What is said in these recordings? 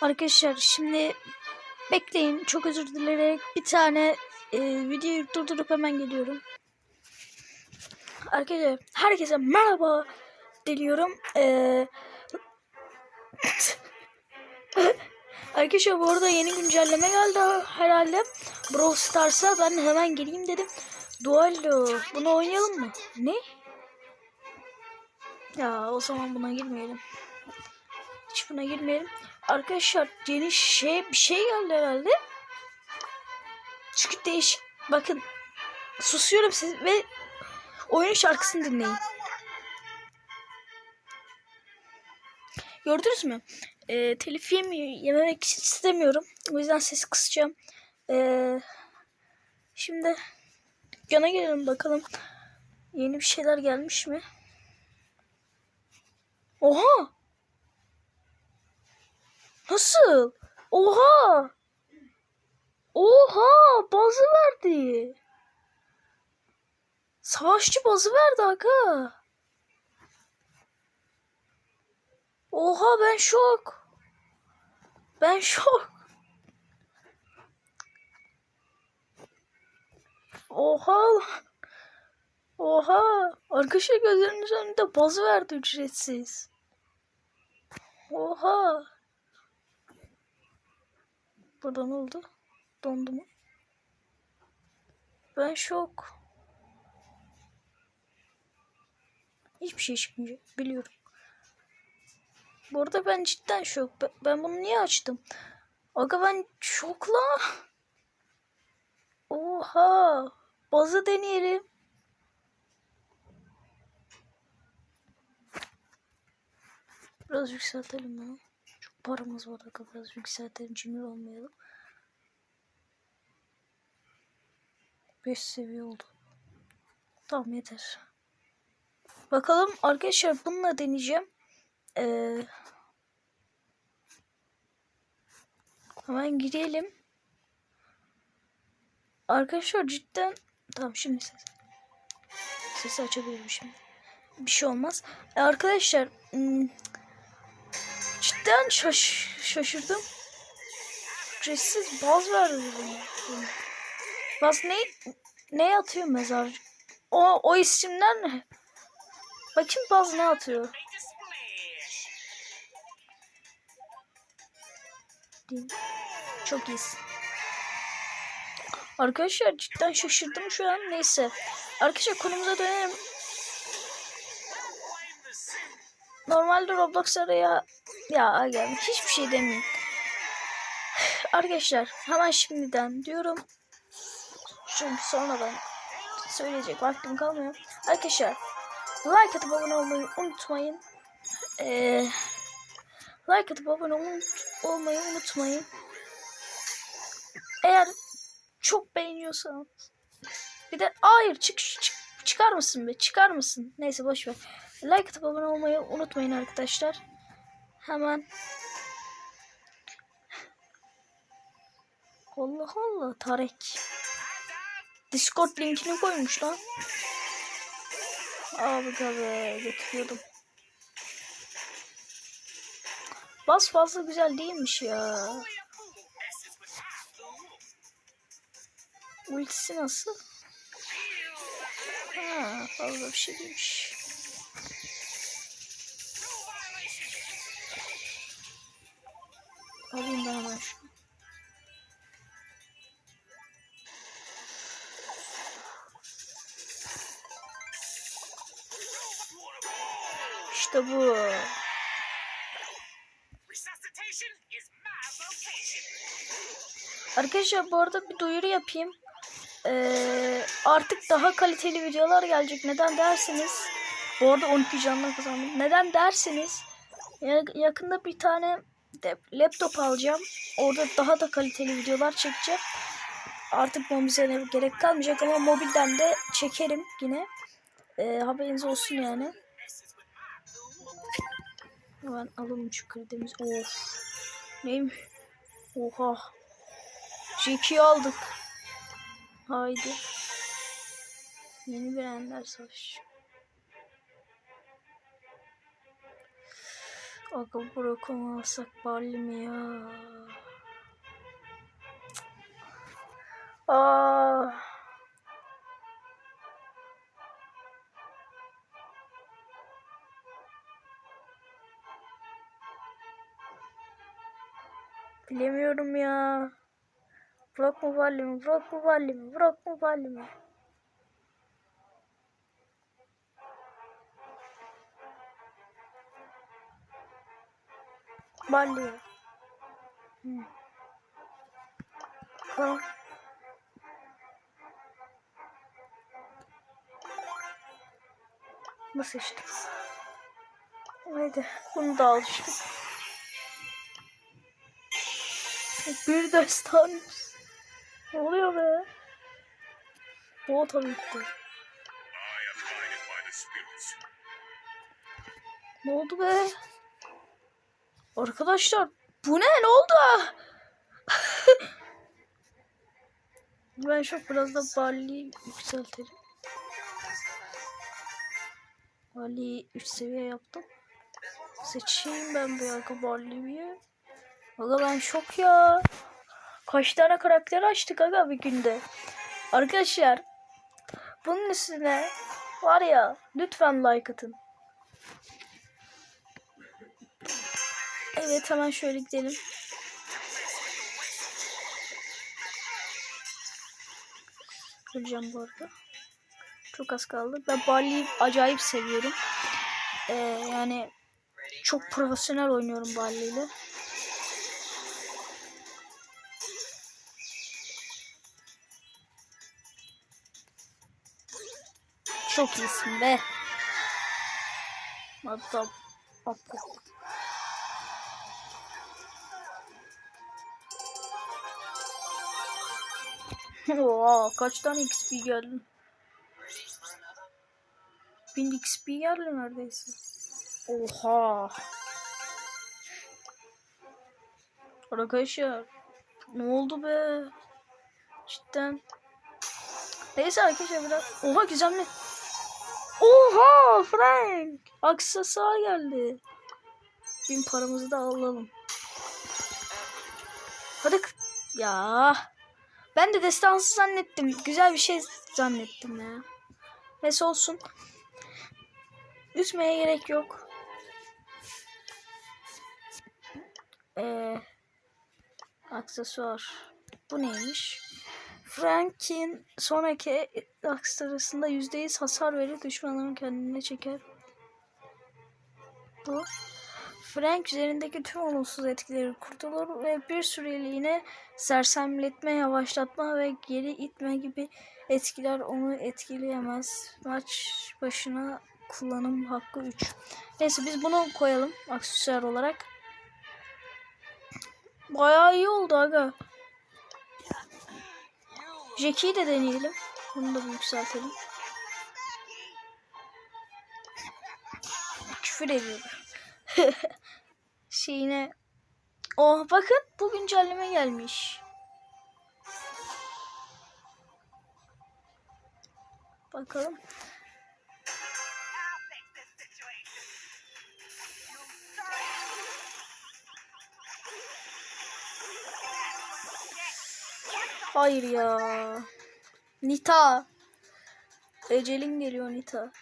Arkadaşlar şimdi bekleyin. Çok özür dileyerek bir tane e, videoyu durdurup hemen geliyorum. Arkadaşlar herkese merhaba diliyorum. E, Arkadaşlar bu arada yeni güncelleme geldi herhalde. Brawl Stars'a ben hemen geleyim dedim. Duello. Bunu oynayalım mı? Ne? Ya o zaman buna girmeyelim. Hiç buna girmeyelim. Arkadaşlar yeni şey bir şey geldi herhalde. Çünkü değişik. Bakın susuyorum siz ve oyun şarkısını dinleyin. Gördünüz mü? Ee, telif yememek istemiyorum. O yüzden sesi kısacağım. Ee, şimdi dükkana gelelim bakalım. Yeni bir şeyler gelmiş mi? Oha! Nasıl? Oha! Oha! Bazı verdi. Savaşçı bazı verdi aga. Oha ben şok. Ben şok. Oha. Oha. Arkadaşlar gözleriniz önünde bazı verdi ücretsiz. Oha. Burada ne oldu? Dondu mu? Ben şok. Hiçbir şey çıkmayacak. Biliyorum. Bu arada ben cidden şok. Ben bunu niye açtım? Aga ben şokla. Oha. Bazı deneyelim. Biraz yükseltelim bunu. Paramız var biraz yükseltelim cimri olmayalım. 5 seviye oldu. Tamam yeter. Bakalım arkadaşlar bununla deneyeceğim. Ee, hemen girelim. Arkadaşlar cidden tamam şimdi ses. Sesi açabilirim şimdi. Bir şey olmaz. Ee, arkadaşlar hmm, cidden şaş şaşırdım. Ücretsiz baz verdi bana. Baz ne ne atıyor mezar? O o isimler ne? Bakayım baz ne atıyor? Çok iyisin. Arkadaşlar cidden şaşırdım şu an. Neyse. Arkadaşlar konumuza dönelim. Normalde Roblox araya ya aga hiçbir şey demeyeyim. Arkadaşlar hemen şimdiden diyorum. Çünkü sonradan söyleyecek vaktim kalmıyor. Arkadaşlar like atıp abone olmayı unutmayın. Ee, like atıp abone ol- olmayı unutmayın. Eğer çok beğeniyorsanız bir de hayır çık, çık çıkar mısın be çıkar mısın neyse boş ver like atıp abone olmayı unutmayın arkadaşlar hemen. Allah Allah Tarek. Discord linkini koymuş lan. Abi tabi götürüyordum Bas fazla güzel değilmiş ya. Ultisi nasıl? Ha, fazla bir şey değilmiş. Alayım ben hemen şunu. İşte bu. Arkadaşlar bu arada bir duyuru yapayım. Ee, artık daha kaliteli videolar gelecek. Neden dersiniz? Bu arada 12 canla kazandım. Neden dersiniz? Ya- yakında bir tane laptop alacağım. Orada daha da kaliteli videolar çekeceğim. Artık mobize gerek kalmayacak ama mobilden de çekerim yine. Ee, haberiniz olsun yani. Hemen alalım şu kredimiz. Of. Neymiş? Oha. Jack'i aldık. Haydi. Yeni bir Ender Savaş. Aga bırakamazsak balli mi ya? Aa. Bilemiyorum ya. Bırak mı balli mi? Bırak mı balli mi? Bırak mı balli mi? Balli. Hı. Tamam. Nasıl işte? Haydi bunu da alıştık. Bir destan. Ne oluyor be? Bu tabii ki. Ne oldu be? Arkadaşlar bu ne? Ne oldu? ben çok biraz da Barley'i yükseltelim. Barley'i 3 seviye yaptım. Seçeyim ben bir arka Barley'i. Aga ben şok ya. Kaç tane karakter açtık aga bir günde. Arkadaşlar bunun üstüne var ya lütfen like atın. Evet hemen şöyle gidelim. Öleceğim bu arada. Çok az kaldı. Ben Barley'i acayip seviyorum. Ee, yani çok profesyonel oynuyorum Barley ile. Çok iyisin be. Hatta hatta. Oha kaç tane XP geldi? 1000 XP geldi neredeyse. Oha. Arkadaşlar ne oldu be? Cidden. Neyse arkadaşlar biraz. Oha gizemli. Oha Frank. Aksesuar geldi. Bin paramızı da alalım. Hadi. Ya. Ben de destansı zannettim. Güzel bir şey zannettim ya. Neyse olsun. Üzmeye gerek yok. Ee, aksesuar. Bu neymiş? Frank'in sonraki aksarısında %100 hasar verir. Düşmanların kendine çeker. Bu. Frank üzerindeki tüm olumsuz etkileri kurtulur ve bir süreliğine sersemletme, yavaşlatma ve geri itme gibi etkiler onu etkileyemez. Maç başına kullanım hakkı 3. Neyse biz bunu koyalım aksesuar olarak. Bayağı iyi oldu aga. Jackie'yi de deneyelim. Bunu da yükseltelim. Küfür ediyor. Şeyine. Oh bakın bu güncelleme gelmiş. Bakalım. Hayır ya. Nita. Ecelin geliyor Nita.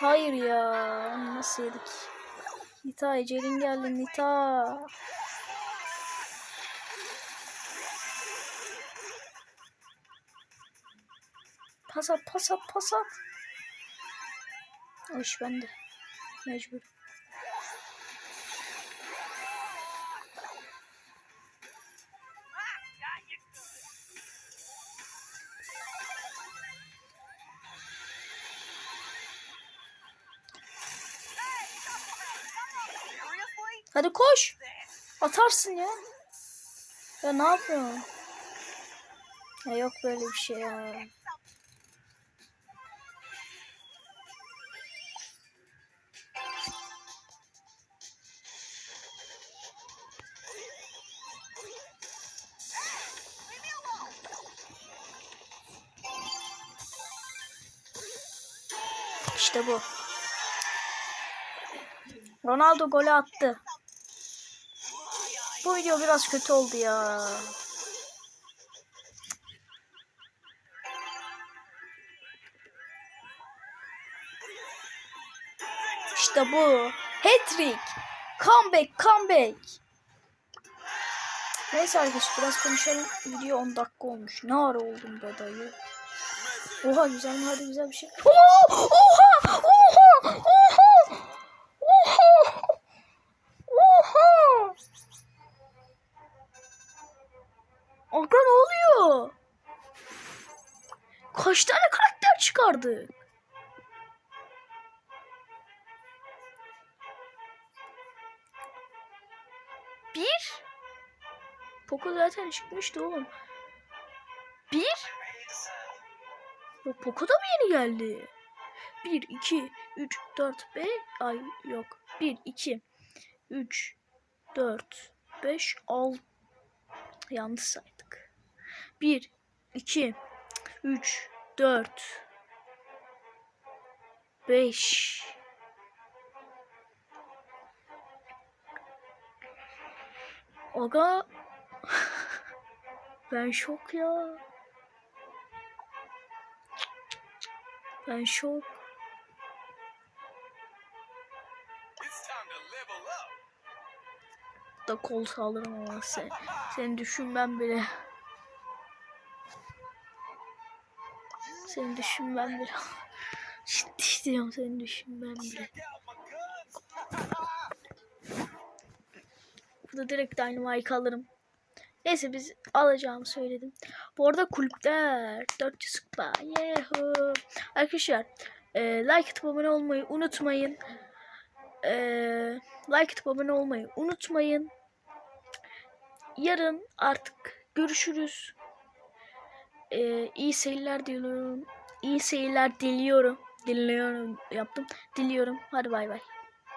Hayır ya. Nasıl yedik? Nita Ecelin geldi Nita. Pas at pas at pas at. O iş bende. Mecbur. Hadi koş. Atarsın ya. Ya ne yapıyorsun? Ya yok böyle bir şey ya. İşte bu. Ronaldo golü attı. Bu video biraz kötü oldu ya. İşte bu. Hat-trick. Comeback, comeback. Neyse arkadaşlar biraz konuşalım. Video 10 dakika olmuş. Ne ara oldum be dayı. Oha güzel? Hadi güzel bir şey. Oha! Oha! Oha! Oha! Aga ne oluyor? Kaç tane karakter çıkardı? Bir. Poco zaten çıkmıştı oğlum. Bir. Yok Poco da mı yeni geldi? 1, 2, 3, 4, 5. Ay yok. 1, 2, 3, 4, 5, 6. Yanlış saydık. 1, 2, 3, 4, 5. Aga. ben şok ya. Ben şok. Da kol saldırım ama sen, seni düşünmem bile. Seni düşünmem bile. Ciddi diyorum seni düşünmem bile. Burada direkt Dynamite alırım. Neyse biz alacağımı söyledim. Bu arada kulüpler 400 kupa. Yahoo. Arkadaşlar e, like atıp abone olmayı unutmayın. E, like atıp abone olmayı unutmayın. Yarın artık görüşürüz. E, iyi seyirler diliyorum. İyi seyirler diliyorum. Diliyorum yaptım. Diliyorum. Hadi bay bay.